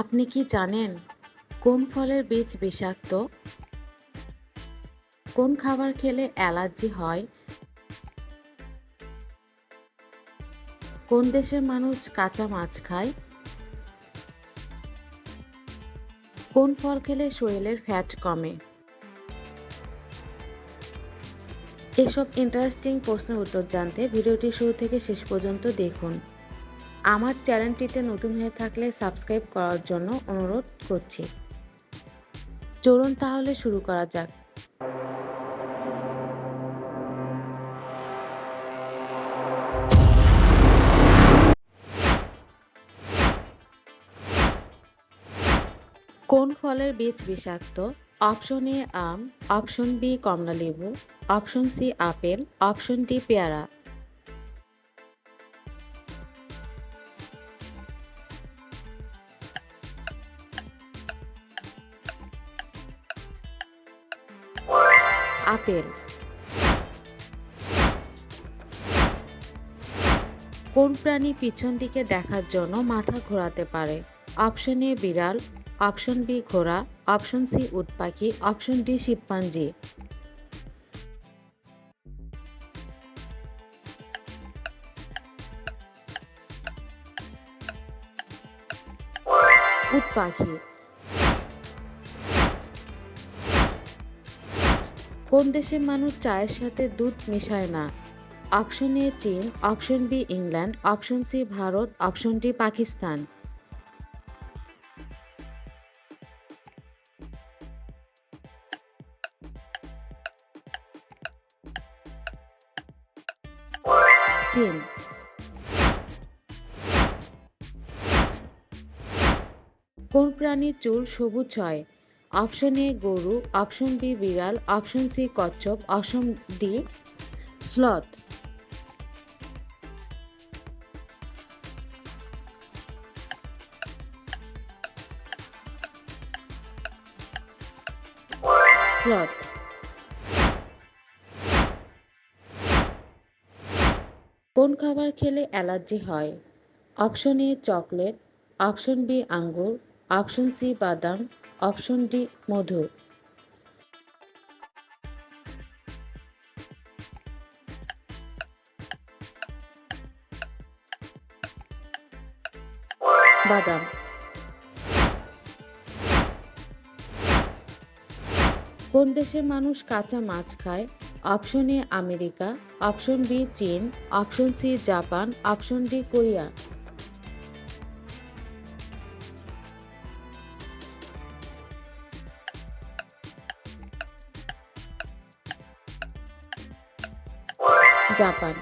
আপনি কি জানেন কোন ফলের বীজ বিষাক্ত? কোন খাবার খেলে অ্যালার্জি হয়? কোন দেশের মানুষ কাঁচা মাছ খায়? কোন ফল খেলে শরীরের ফ্যাট কমে? এসব ইন্টারেস্টিং প্রশ্নের উত্তর জানতে ভিডিওটি শুরু থেকে শেষ পর্যন্ত দেখুন। আমার চ্যানেলটিতে নতুন হয়ে থাকলে সাবস্ক্রাইব করার জন্য অনুরোধ করছি। চলুন তাহলে শুরু করা যাক। কোন ফলের বীজ বিষাক্ত? অপশন এ আম, অপশন বি কমলালেবু, option C apple, option D পেয়ারা। আপেল। কোন প্রাণী পিছন দিকে দেখার জন্য মাথা ঘোরাতে পারে? অপশন এ বিড়াল, অপশন বি ঘোড়া, অপশন সি উট পাখি, অপশন ডি শিবপাঞ্জি উট পাখি কোন দেশের মানুষ চায়ের সাথে দুধ মেশায় না? অপশন এ চীন, option B England, option C Bharat, option D Pakistan. চীন। কোন প্রাণীর চুল সবুজ হয়? অপশন এ গরু, অপশন বি বিড়াল, অপশন সি কচ্ছপ, অপশন ডি স্লথ। স্লথ। কোন খাবার খেলে অ্যালার্জি হয়? Option A chocolate, option B আঙ্গুর, অপশন সি বাদাম অপশন ডি মধু বাদাম। কোন দেশের মানুষ কাঁচা মাছ খায়? Option A America, option B চীন, option C Japan, option D Korea. Japan.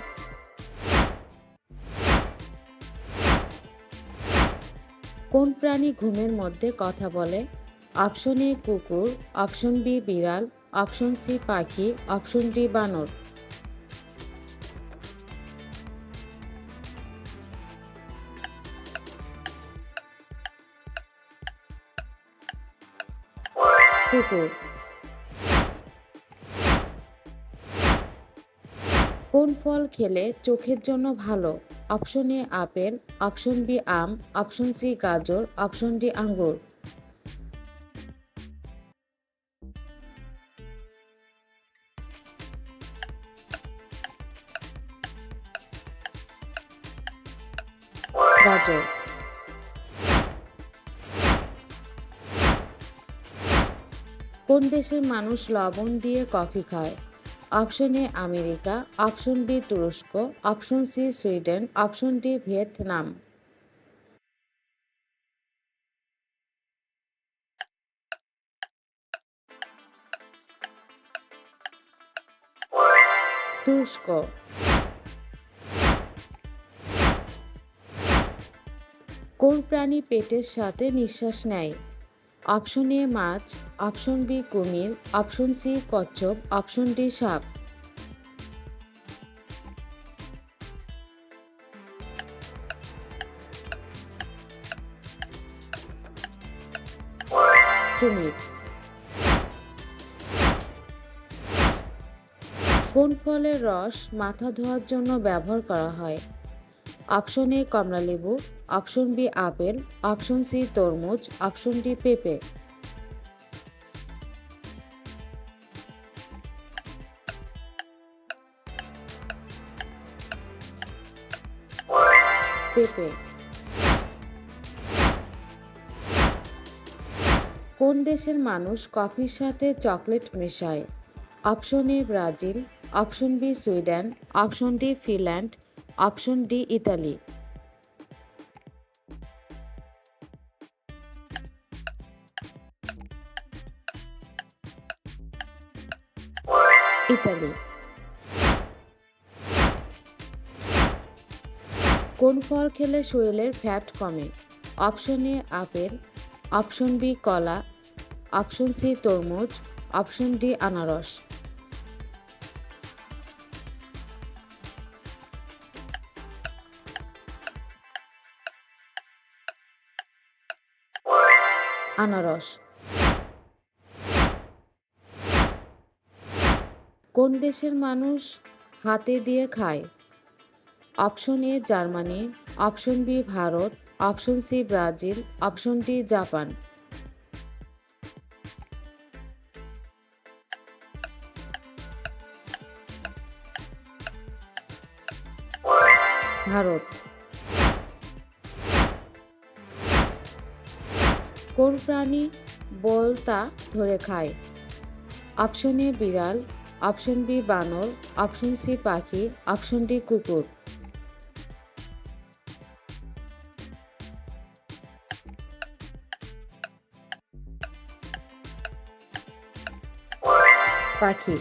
কোন প্রাণী ঘুমের মধ্যে কথা বলে? অপশন এ কুকুর, অপশন বি বিড়াল, অপশন সি পাখি, অপশন ডি বানর। কুকুর কোন ফল খেলে চোখের জন্য ভালো? Option A apple, option B um, option C গাজর, অপশন ডি আঙ্গুর। গাজর। কোন দেশের মানুষ লবণ দিয়ে কফি খায়? Option A America, option B তুরস্ক, option C Sweden, option D Vietnam. তুরস্ক। কোন প্রাণী পেটের সাথে নিঃশ্বাস নেয়? অপশন এ মাছ, অপশন বি কুমির, অপশন সি কচ্ছপ, অপশন ডি সাপ। কুমির। কোন ফলের রস মাথা ধোয়ার জন্য ব্যবহার করা হয়? অপশন এ কমলালেবু option B apple, option C তরমুজ, অপশন ডি পেঁপে। পেঁপে। কোন দেশের মানুষ কফির সাথে chocolate মেশায়? Option A Brazil, option B Sweden, option D Finland option D, Italy. Italy. কোন ফল খেলে শরীরের ফ্যাট কমে? Option A, apple. Option B, কলা। অপশন সি, তরমুজ। অপশন ডি, আনারস। আনারস। কোন দেশের মানুষ হাতে দিয়ে খায়? Option A Germany, option B Bharat, option C Brazil, option D Japan. Bharat. কোন প্রাণী বলতা ধরে খায়? অপশন এ বিড়াল, অপশন বি বানর, অপশন সি পাখি, অপশন ডি কুকুর। পাখি